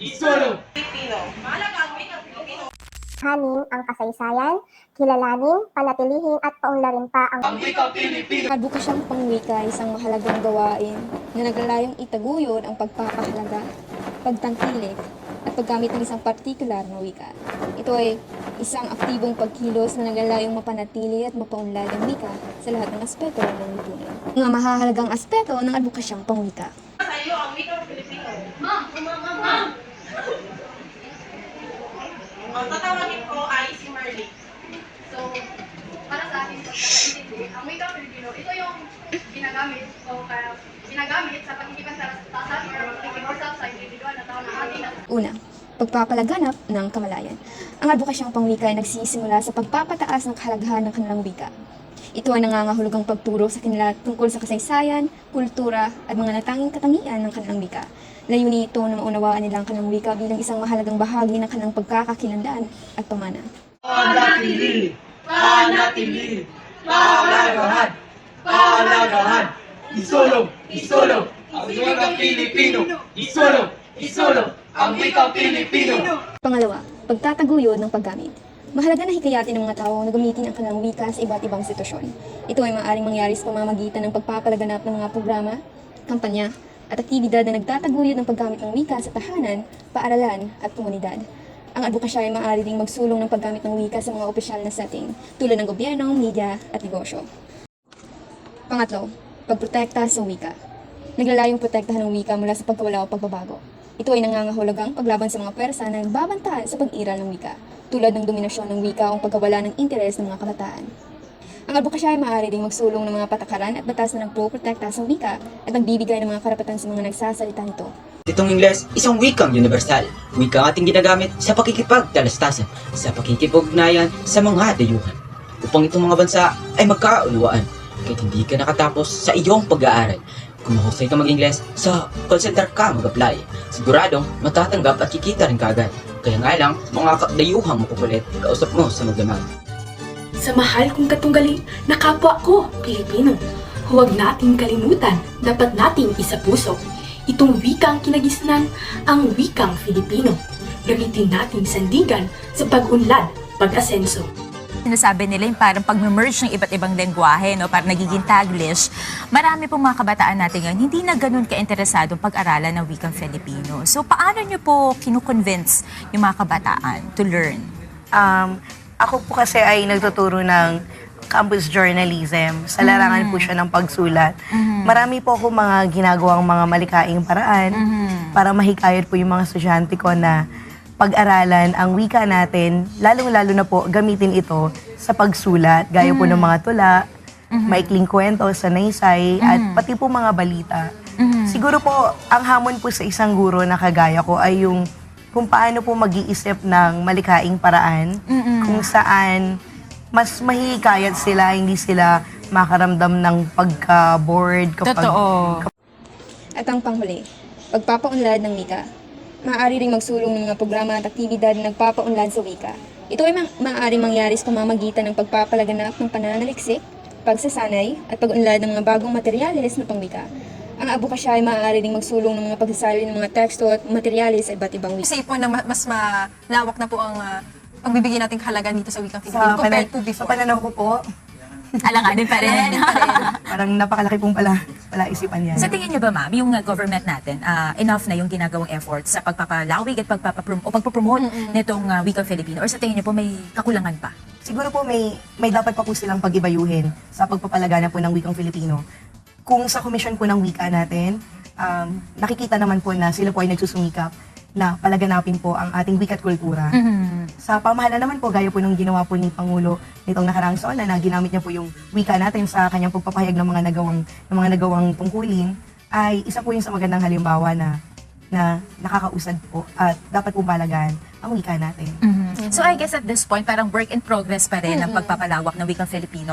Isolo! Hanin ang kasaysayan, kilalanin, panatilihin at paunlarin pa ang Ang wikang Pilipino! Kabukasyang pangwika ay isang mahalagang gawain na naglalayong itaguyod ang pagpapahalaga, pagtangkilik, at paggamit ng isang partikular na wika. Ito ay isang aktibong pagkilos na naglalayong mapanatili at mapaunlad ang wika sa lahat ng aspeto ng lipunan. Mga mahahalagang aspeto ng adbukasyang pangwika. sa iyo ang wikang Pilipino. Ma'am! Ma'am! Ma'am! Ang tatawagin ko ay si Marley. So, para sa akin, pagkakaintindi, ang wikang Filipino, ito yung ginagamit o kaya ginagamit sa pagkikipan sa tasan or pagkikiusap sa individual na tao na ating Una, pagpapalaganap ng kamalayan. Ang adbukasyang pangwika ay nagsisimula sa pagpapataas ng kahalagahan ng kanilang wika. Ito ay nangangahulugang pagturo sa kanila tungkol sa kasaysayan, kultura, at mga natanging katangian ng kanilang wika. Layunin ito na maunawaan nila ang kanilang wika bilang isang mahalagang bahagi ng kanilang pagkakakilanlan at pamana. Panatili! Panatili! Pahalagahan! Pahalagahan! Isolo! Isolo! Ang wikang Pilipino! Isolo! Isolo! Ang wikang Pilipino! Pangalawa, pagtataguyod ng paggamit. Mahalaga na hikayatin ng mga tao na gamitin ang kanilang wika sa iba't ibang sitwasyon. Ito ay maaaring mangyari sa pamamagitan ng pagpapalaganap ng mga programa, kampanya, at aktibidad na nagtataguyod ng paggamit ng wika sa tahanan, paaralan, at komunidad. Ang advokasya ay maaari ding magsulong ng paggamit ng wika sa mga opisyal na setting, tulad ng gobyerno, media, at negosyo. Pangatlo, pagprotekta sa wika. Naglalayong protektahan ng wika mula sa pagkawala o pagbabago. Ito ay nangangahulugang paglaban sa mga pwersa na nagbabanta sa pag-iral ng wika, tulad ng dominasyon ng wika o pagkawala ng interes ng mga kabataan. Ang advokasya ay maaari ding magsulong ng mga patakaran at batas na nagpo-protekta sa wika at nagbibigay ng mga karapatan sa mga nagsasalita nito. Itong Ingles, isang wikang universal. Wika ating ginagamit sa pakikipagtalastasan, sa pakikipugnayan sa mga dayuhan. Upang itong mga bansa ay magkaunawaan, kahit hindi ka nakatapos sa iyong pag-aaral. Kung mahusay ka mag-Ingles, sa call center ka mag-apply. Siguradong matatanggap at kikita rin kaagad. Kaya nga lang, mga dayuhang makukulit, kausap mo sa magdamag. Sa mahal kong katunggali na kapwa ko, Pilipino. Huwag nating kalimutan, dapat nating isapuso. Itong wikang kinagisnan, ang wikang Filipino. Gamitin nating sandigan sa pag-unlad, pag-asenso. Sinasabi nila yung parang pag-merge ng iba't ibang lengguwahe, no? parang nagiging taglish. Marami pong mga kabataan natin ngayon, hindi na ganun ka-interesado pag-aralan ng wikang Filipino. So, paano nyo po kinukonvince yung mga kabataan to learn? Um, ako po kasi ay nagtuturo ng campus journalism. Sa larangan po siya ng pagsulat. Marami po ako mga ginagawang mga malikaing paraan para mahikayat po yung mga estudyante ko na pag-aralan ang wika natin, lalong-lalo na po gamitin ito sa pagsulat, gaya po ng mga tula, maikling kwento, sanaysay, at pati po mga balita. Siguro po, ang hamon po sa isang guro na kagaya ko ay yung kung paano po mag-iisip ng malikaing paraan, kung saan mas mahihikayat sila, hindi sila makaramdam ng pagka-bored kapag Totoo. At ang panghuli, pagpapaunlad ng wika. Maaari ring magsulong ng mga programa at aktibidad na nagpapaunlad sa wika. Ito ay ma- maaaring mangyari sa pamamagitan ng pagpapalaganap ng pananaliksik, pagsasanay, at pag-unlad ng mga bagong materyales na pangwika. Ang abukasya ay maaari ring magsulong ng mga pagsasali ng mga teksto at materyales sa iba't ibang wika. Kasi po na ma- mas malawak na po ang uh, pagbibigay nating halaga dito sa wikang sa, Filipino compared panan- to sa before. pananaw ko po, Alanganin pa rin. parang napakalaki pong pala, pala isipan yan. Sa tingin niyo ba, ma'am, yung uh, government natin, ah, enough na yung ginagawang effort sa pagpapalawig at pagpapaprom- o pagpopromote nitong uh, wikang Filipino? Or sa tingin niyo po may kakulangan pa? Siguro po may may dapat pa po silang pag-ibayuhin sa pagpapalagana po ng wikang Filipino. Kung sa komisyon po ng wika natin, um, nakikita naman po na sila po ay nagsusumikap na palaganapin po ang ating wika at kultura. Sa pamahalaan naman po, gaya po nung ginawa po ni Pangulo nitong nakaraang SONA na ginamit niya po yung wika natin sa kanyang pagpapahayag ng mga nagawang, ng mga nagawang tungkulin, ay isa po yung sa magandang halimbawa na na nakakausad po at dapat po palagaan ang wika natin. So I guess at this point, parang work in progress pa rin ang pagpapalawak ng wikang Filipino.